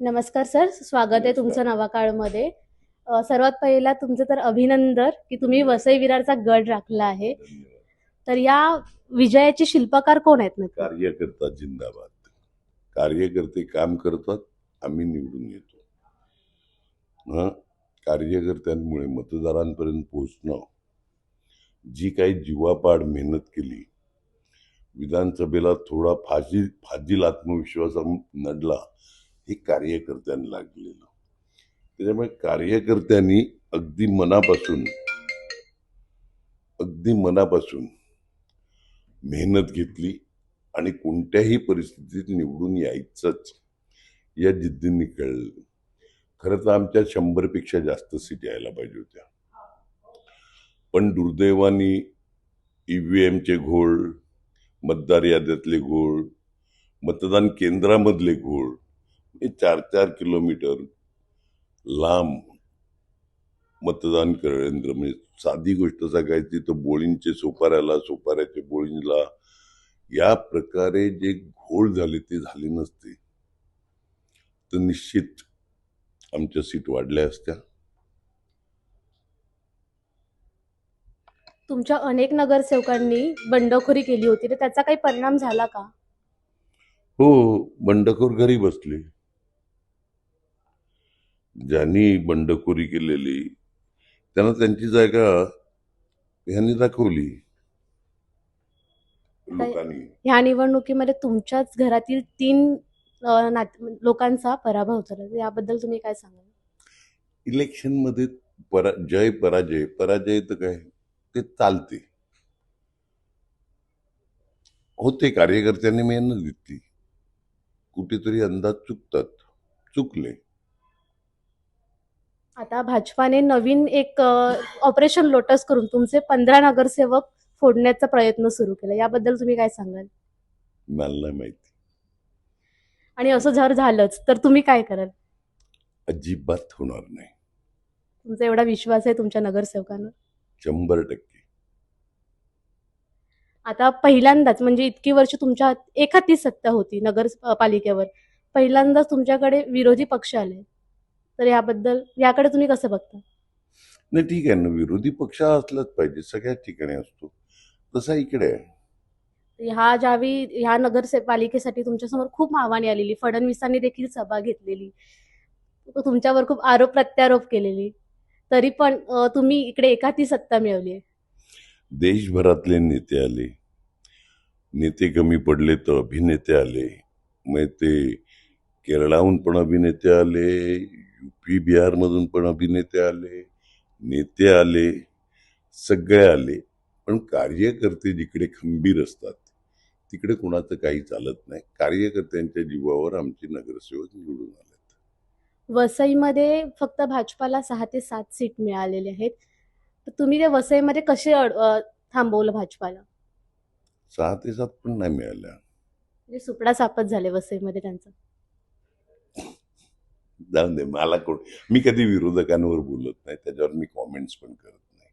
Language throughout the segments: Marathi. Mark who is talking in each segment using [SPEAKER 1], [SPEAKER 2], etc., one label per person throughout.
[SPEAKER 1] नमस्कार सर स्वागत आहे तुमचं नवाकाळमध्ये सर्वात पहिला तुमचं तर अभिनंदन की तुम्ही वसई विरारचा गड राखला आहे. तर या विजयाचे शिल्पकार कोण आहेत नक्की?
[SPEAKER 2] कार्यकर्ता जिंदाबाद. कार्यकर्ते काम करतात आम्ही निवडून येतो. हं? कार्यकर्त्यांमुळे मतदारांपर्यंत पोहोचणं. जी काही जीवापाड मेहनत केली विधानसभेला थोडा फाजील फाजील आत्मविश्वास नडला हे कार्यकर्त्यांनी लागलेलं. त्याच्यामुळे कार्यकर्त्यांनी अगदी मनापासून अगदी मनापासून मेहनत घेतली आणि कोणत्याही परिस्थितीत निवडून यायचंच या जिद्दीने कळलं. खरं तर आमच्या शंभरपेक्षा जास्त सीट यायला पाहिजे होत्या. पण दुर्दैवानी ई व्ही एमचे घोळ मतदार याद्यातले घोळ मतदान केंद्रामधले घोळ हे चार चार किलोमीटर लांब मतदान केंद्र म्हणजे साधी गोष्ट सांगायची तर बोळींचे सोपाऱ्याला सोपाऱ्याचे बोळींला. या प्रकारे जे घोळ झाले ते झाले नसते. तर निश्चित आमच्या सीट वाढल्या असत्या.
[SPEAKER 1] तुमच्या अनेक नगरसेवकांनी बंडखोरी केली होती. तर त्याचा काही परिणाम झाला का?
[SPEAKER 2] हो बंडखोर घरी बसले. ज्यांनी बंडखोरी केलेली त्यांना त्यांची जागा ह्यांनी दाखवली. लोकांनी.
[SPEAKER 1] ह्या निवडणुकीमध्ये तुमच्याच घरातील तीन अ, नात लोकांचा पराभव झाला. याबद्दल तुम्ही काय सांगाल?
[SPEAKER 2] इलेक्शनमध्ये परा जय पराजय पराजय तर काय? ते चालते. होते कार्यकर्त्यांनी मेहनत घेतली. कुठेतरी अंदाज चुकतात. चुकले.
[SPEAKER 1] आता भाजपाने नवीन एक ऑपरेशन लोटस करून तुमचे पंधरा नगरसेवक फोडण्याचा प्रयत्न सुरू केला. याबद्दल तुम्ही काय सांगाल?
[SPEAKER 2] मला माहिती.
[SPEAKER 1] आणि असं जर झालंच तर तुम्ही काय कराल?
[SPEAKER 2] अजिबात होणार नाही.
[SPEAKER 1] तुमचा एवढा विश्वास आहे तुमच्या नगरसेवकांवर?
[SPEAKER 2] शंभर टक्के.
[SPEAKER 1] आता पहिल्यांदाच म्हणजे इतकी वर्ष तुमच्या हाती सत्ता होती नगर पालिकेवर पहिल्यांदाच तुमच्याकडे विरोधी पक्ष आले. तर याबद्दल याकडे तुम्ही कसं बघता?
[SPEAKER 2] नाही ठीक आहे. ना विरोधी पक्ष असलाच पाहिजे सगळ्याच ठिकाणी असतो. तसा इकडे आहे.
[SPEAKER 1] ह्या ज्यावेळी ह्या नगर पालिकेसाठी तुमच्यासमोर खूप आव्हाने आलेली फडणवीसांनी देखील सभा घेतलेली तुमच्यावर खूप आरोप प्रत्यारोप केलेली तरी पण तुम्ही इकडे एकाती सत्ता मिळवली आहे.
[SPEAKER 2] देशभरातले नेते आले. नेते कमी पडले तर अभिनेते आले. मग ते केरळाहून पण अभिनेते आले. युपी बिहारमधून पण अभिनेते आले नेते आले सगळे आले. पण कार्यकर्ते जिकडे खंबीर असतात तिकडे कोणाचं काही चालत नाही. कार्यकर्त्यांच्या जीवावर आमचे नगरसेवक निवडून आले
[SPEAKER 1] वसईमध्ये फक्त भाजपाला सहा ते सात सीट मिळालेले आहेत. तर तुम्ही ते वसईमध्ये कसे थांबवलं भाजपाला?
[SPEAKER 2] सहा ते सात पण नाही मिळाल्या.
[SPEAKER 1] म्हणजे सुपडा सापच झाले वसईमध्ये त्यांचं.
[SPEAKER 2] जाऊन दे मला कोण मी कधी विरोधकांवर बोलत नाही त्याच्यावर मी कॉमेंट्स पण करत नाही.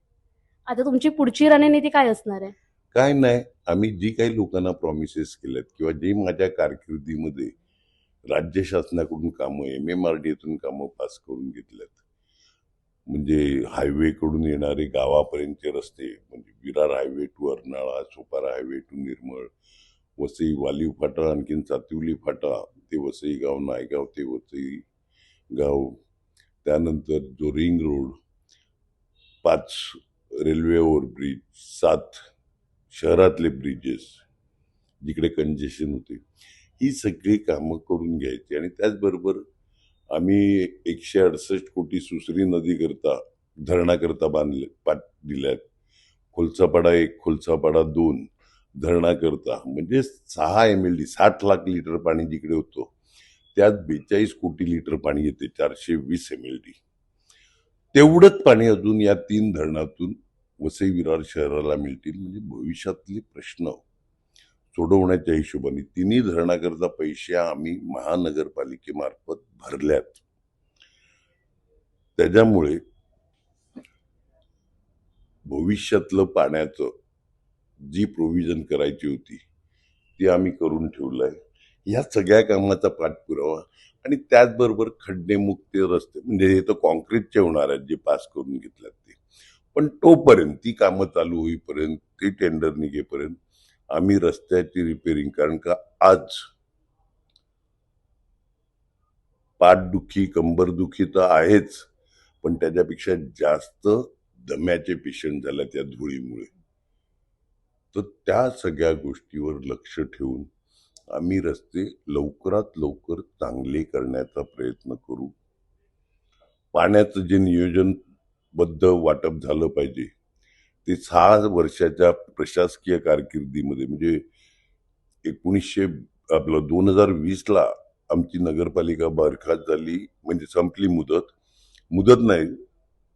[SPEAKER 1] आता तुमची पुढची रणनीती काय असणार आहे?
[SPEAKER 2] काय नाही आम्ही जी काही लोकांना प्रॉमिसेस केल्यात किंवा जे माझ्या कारकिर्दीमध्ये राज्य शासनाकडून कामं एम एम आर डीतून कामं पास करून घेतल्यात म्हणजे हायवेकडून येणारे गावापर्यंतचे रस्ते म्हणजे Virar highway to Arnala Sopara highway to Nirmal Vasai Valiv फाटा आणखीन सातिवली फाटा ते वसई गाव नायगाव ते वसई गाव. त्यानंतर जो रिंग रोड पाच रेल्वे ओव्हरब्रिज सात शहरातले ब्रिजेस जिकडे कंजेशन होते ही सगळी कामं करून घ्यायची. आणि त्याचबरोबर आम्ही एकशे अडसष्ट कोटी सुसरी नदीकरता धरणाकरता बांधले पाठ दिल्यात. खोलसापाडा एक खोलसापाडा दोन धरणाकरता म्हणजे सहा एम एल डी साठ लाख लिटर पाणी जिकडे होतं त्यात बेचाळीस कोटी लिटर पाणी येते चारशे वीस एम एल डी तेवढंच पाणी अजून या तीन धरणातून वसई विरार शहराला मिळतील. म्हणजे भविष्यातले प्रश्न सोडवण्याच्या हिशोबाने तिन्ही धरणाकरता पैसे आम्ही महानगरपालिकेमार्फत भरल्यात. त्याच्यामुळे भविष्यातलं पाण्याचं जी प्रोव्हिजन करायची होती ती आम्ही करून ठेवलं आहे या सगळ्या कामाचा पाठपुरावा आणि त्याचबरोबर खड्डेमुक्त रस्ते म्हणजे हे तर कॉन्क्रीटचे होणार आहेत जे पास करून घेतल्यात ते. पण तोपर्यंत ती कामं चालू होईपर्यंत ते टेंडर निघेपर्यंत आम्ही रस्त्याची रिपेरिंग कारण का आज पाठदुखी कंबरदुखी तर आहेच पण त्याच्यापेक्षा जास्त दम्याचे पेशंट झाले त्या धुळीमुळे. तर त्या सगळ्या गोष्टीवर लक्ष ठेवून आम्ही रस्ते लवकरात लवकर चांगले करण्याचा प्रयत्न करू. पाण्याचं जे नियोजनबद्ध वाटप झालं पाहिजे ते सहा वर्षाच्या प्रशासकीय कारकिर्दीमध्ये म्हणजे एकोणीसशे आपलं दोन हजार वीसला आमची नगरपालिका बरखास्त झाली म्हणजे संपली मुदत. मुदत नाही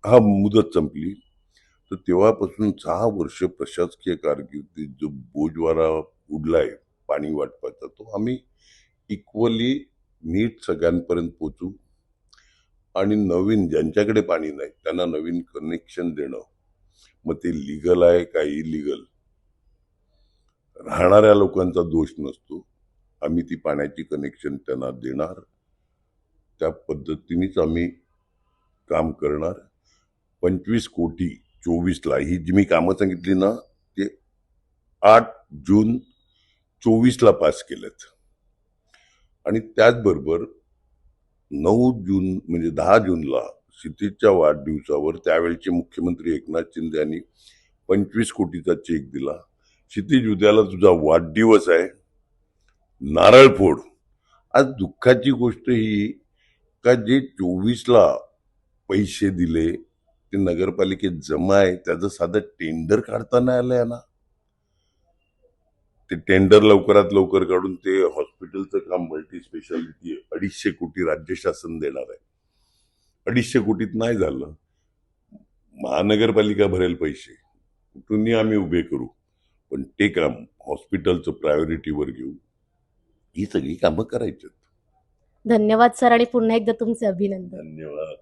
[SPEAKER 2] हा मुदत संपली. तर तेव्हापासून सहा वर्ष प्रशासकीय कारकिर्दीत जो बोजवारा उडला आहे पाणी वाटपाचा तो आम्ही इक्वली नीट सगळ्यांपर्यंत पोचू आणि नवीन ज्यांच्याकडे पाणी नाही त्यांना नवीन कनेक्शन देणं. मग ते लिगल आहे का इलिगल राहणाऱ्या लोकांचा दोष नसतो. आम्ही ती पाण्याची कनेक्शन त्यांना देणार. त्या पद्धतीनेच आम्ही काम करणार. पंचवीस कोटी चोवीसला ही जी मी कामं सांगितली ना ते आठ जून चोवीसला पास केलेत. आणि त्याचबरोबर नऊ जून म्हणजे दहा जूनला क्षितिजच्या वाढदिवसावर त्यावेळचे मुख्यमंत्री एकनाथ शिंदे यांनी पंचवीस कोटीचा चेक दिला. क्षितिज उद्याला तुझा वाढदिवस आहे. नारळ फोड. आज दुःखाची गोष्ट ही का जे चोवीसला पैसे दिले ते नगरपालिकेत जमा आहे त्याचं साधं टेंडर काढता नाही आलंय ना. ते टेंडर लवकरात लवकर काढून ते हॉस्पिटलचं काम मल्टी स्पेशालिटी अडीचशे कोटी राज्य शासन देणार आहे. अडीचशे कोटीत नाही झालं महानगरपालिका भरेल पैसे. कुठूनही आम्ही उभे करू पण ते काम हॉस्पिटलचं प्रायोरिटीवर घेऊ. ही सगळी कामं करायची
[SPEAKER 1] धन्यवाद सर आणि पुन्हा एकदा तुमचे अभिनंदन.
[SPEAKER 2] धन्यवाद.